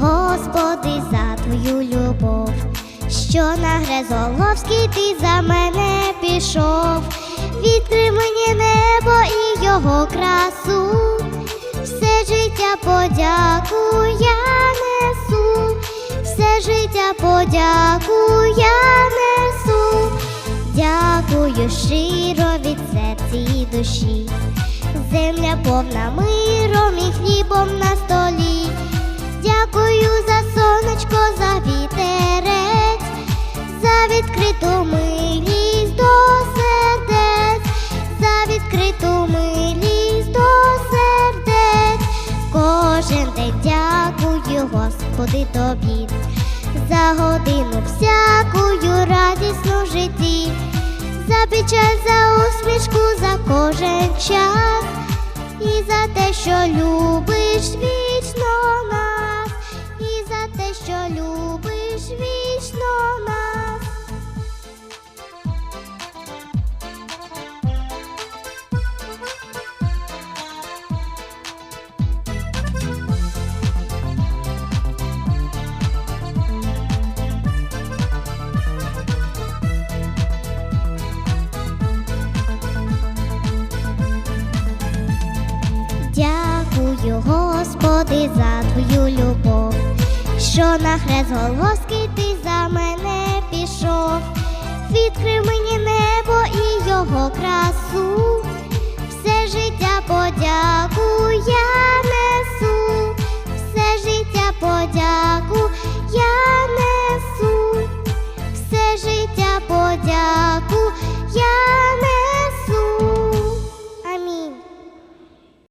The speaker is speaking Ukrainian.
Господи, за твою любов, що на Грезоловський ти за мене пішов, відкри мені небо і його красу, все життя подяку я несу, все життя подяку я несу, дякую щиро від серці душі, земля повна миром і хлібом на столі. Відкриту милість до сердець, за відкриту милість до сердець. Кожен день дякую, Господи, тобі, за годину всякую радісну житті, за печаль, за усмішку, за кожен час. І за те, що любиш вічно Дякую, Господи, за твою любов, що на хрест Голгофський ти за мене пішов, відкрив мені небо і його красу,